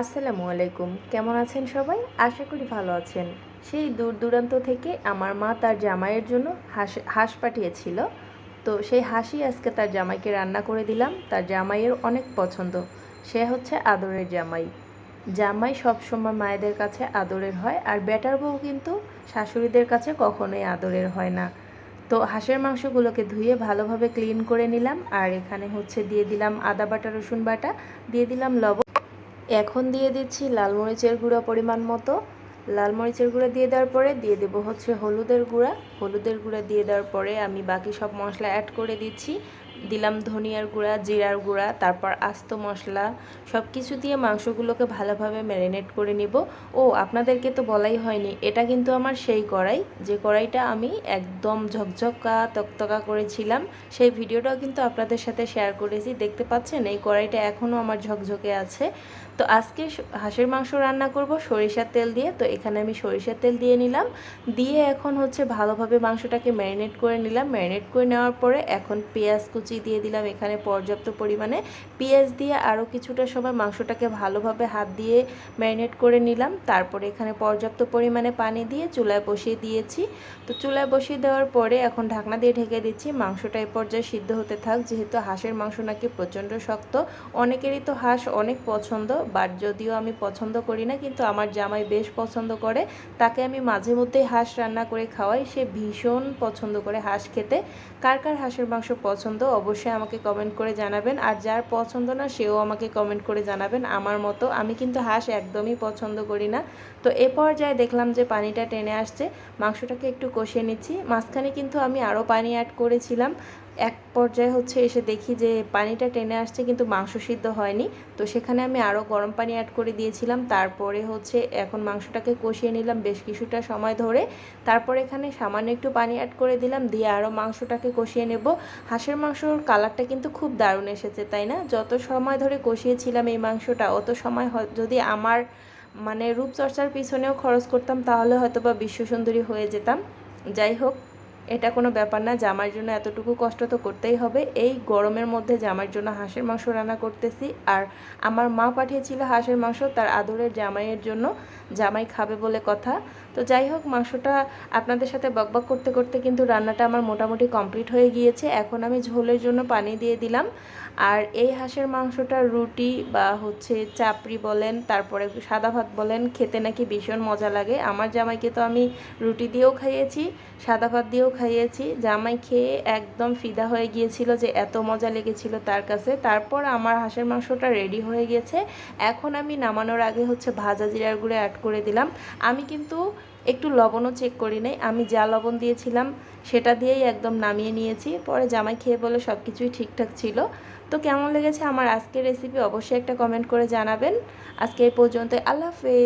আসসালামু আলাইকুম। কেমন আছেন সবাই? আশা করি ভালো আছেন। সেই দূর দূরান্ত থেকে আমার মা তার জামাইয়ের জন্য হাঁস হাঁস পাঠিয়েছিল। তো সেই হাঁসই আজকে তার জামাইকে রান্না করে দিলাম। তার জামাইয়ের অনেক পছন্দ। সে হচ্ছে আদরের জামাই। জামাই সবসময় মায়েদের কাছে আদরের হয় আর বেটার বউ কিন্তু শাশুড়িদের কাছে কখনোই আদরের হয় না। তো হাঁসের মাংসগুলোকে ধুয়ে ভালোভাবে ক্লিন করে নিলাম। আর এখানে হচ্ছে দিয়ে দিলাম আদা বাটা, রসুন বাটা, দিয়ে দিলাম লবণ। এখন দিয়ে দিচ্ছি লাল মরিচের গুঁড়া পরিমাণ মতো। লাল মরিচের গুঁড়া দিয়ে দেওয়ার পরে দিয়ে দেবো হচ্ছে হলুদের গুঁড়া। হলুদের গুঁড়া দিয়ে দেওয়ার পরে আমি বাকি সব মশলা অ্যাড করে দিচ্ছি। দিলাম ধনিয়ার গুঁড়া, জিরার গুঁড়া, তারপর আস্ত মশলা সব কিছু দিয়ে মাংসগুলোকে ভালোভাবে ম্যারিনেট করে নিব। ও, আপনাদেরকে তো বলাই হয়নি, এটা কিন্তু আমার সেই কড়াই। যে কড়াইটা আমি একদম ঝকঝকা, তকতকা করেছিলাম, সেই ভিডিওটাও কিন্তু আপনাদের সাথে শেয়ার করেছি। দেখতে পাচ্ছেন, এই কড়াইটা এখনও আমার ঝকঝকে আছে। তো আজকে হাঁসের মাংস রান্না করব সরিষার তেল দিয়ে। তো এখানে আমি সরিষার তেল দিয়ে নিলাম। দিয়ে এখন হচ্ছে ভালোভাবে মাংসটাকে ম্যারিনেট করে নিলাম। ম্যারিনেট করে নেওয়ার পরে এখন পেঁয়াজ দিয়ে দিলাম এখানে পর্যাপ্ত পরিমাণে। পেঁয়াজ দিয়ে আরও কিছুটা সময় মাংসটাকে ভালোভাবে হাত দিয়ে ম্যারিনেট করে নিলাম। তারপরে এখানে পর্যাপ্ত পরিমাণে পানি দিয়ে চুলায় বসিয়ে দিয়েছি। তো চুলায় বসিয়ে দেওয়ার পরে এখন ঢাকনা দিয়ে ঢেকে দিচ্ছি। মাংসটা এই পর্যায়ে সিদ্ধ হতে থাক, যেহেতু হাঁসের মাংস নাকি প্রচণ্ড শক্ত। অনেকেরই তো হাঁস অনেক পছন্দ, বাট যদিও আমি পছন্দ করি না, কিন্তু আমার জামাই বেশ পছন্দ করে। তাকে আমি মাঝে মধ্যেই হাঁস রান্না করে খাওয়াই। সে ভীষণ পছন্দ করে হাঁস খেতে। কার কার হাঁসের মাংস পছন্দ অবশ্যই আমাকে কমেন্ট করে জানাবেন। আর যার পছন্দ না, সেও আমাকে কমেন্ট করে জানাবেন। আমার মতো। আমি কিন্তু হাঁস একদমই পছন্দ করি না। তো এ পর্যায়ে দেখলাম যে পানিটা টেনে আসছে। মাংসটাকে একটু কষিয়ে নিচ্ছি। মাঝখানে কিন্তু আমি আরও পানি অ্যাড করেছিলাম। এক পর্যায়ে হচ্ছে এসে দেখি যে পানিটা টেনে আসছে, কিন্তু মাংস সিদ্ধ হয়নি। তো সেখানে আমি আরও গরম পানি অ্যাড করে দিয়েছিলাম। তারপরে হচ্ছে এখন মাংসটাকে কষিয়ে নিলাম বেশ কিছুটা সময় ধরে। তারপর এখানে সামান্য একটু পানি অ্যাড করে দিলাম, দিয়ে আরও মাংসটাকে কষিয়ে নেব। হাঁসের মাংসর কালারটা কিন্তু খুব দারুণ এসেছে, তাই না? যত সময় ধরে কষিয়েছিলাম এই মাংসটা, অত সময় যদি আমার মানে রূপচর্চার পিছনেও খরচ করতাম, তাহলে হয়তো বা বিশ্বসুন্দরী হয়ে যেতাম। যাই হোক এটা কোনো ব্যাপার না জামার জন্য এতটুকু কষ্ট তো করতেই হবে। এই গরমের মধ্যে জামার জন্য হাঁসের মাংস রান্না করতেছি। আর আমার মা পাঠিয়েছিল হাঁসের মাংস, তার আদরের জামাইয়ের জন্য। জামাই খাবে বলে কথা। তো যাই হোক, মাংসটা আপনাদের সাথে বকবক করতে করতে কিন্তু রান্নাটা আমার মোটামুটি কমপ্লিট হয়ে গিয়েছে। এখন আমি ঝোলের জন্য পানি দিয়ে দিলাম। আর এই হাঁসের মাংসটা রুটি বা হচ্ছে চাপড়ি বলেন, তারপরে সাদা ভাত বলেন, খেতে নাকি ভীষণ মজা লাগে। আমার জামাইকে তো আমি রুটি দিয়েও খাইয়েছি, সাদা ভাত দিয়েও খাইয়েছি। জামাই খেয়ে একদম ফিদা হয়ে গিয়েছিল যে এত মজা লেগেছিল তার কাছে। তারপর আমার হাঁসের মাংসটা রেডি হয়ে গেছে। এখন আমি নামানোর আগে হচ্ছে ভাজা জিরার গুঁড়ো অ্যাড করে দিলাম। আমি কিন্তু একটু লবণও চেক করি নাই। আমি যা লবণ দিয়েছিলাম সেটা দিয়েই একদম নামিয়ে নিয়েছি। পরে জামাই খেয়ে বলে সব কিছুই ঠিকঠাক ছিল। তো কেমন লেগেছে আমার আজকের রেসিপি অবশ্যই একটা কমেন্ট করে জানাবেন। আজকে এই পর্যন্ত আল্লাহ হাফেজ।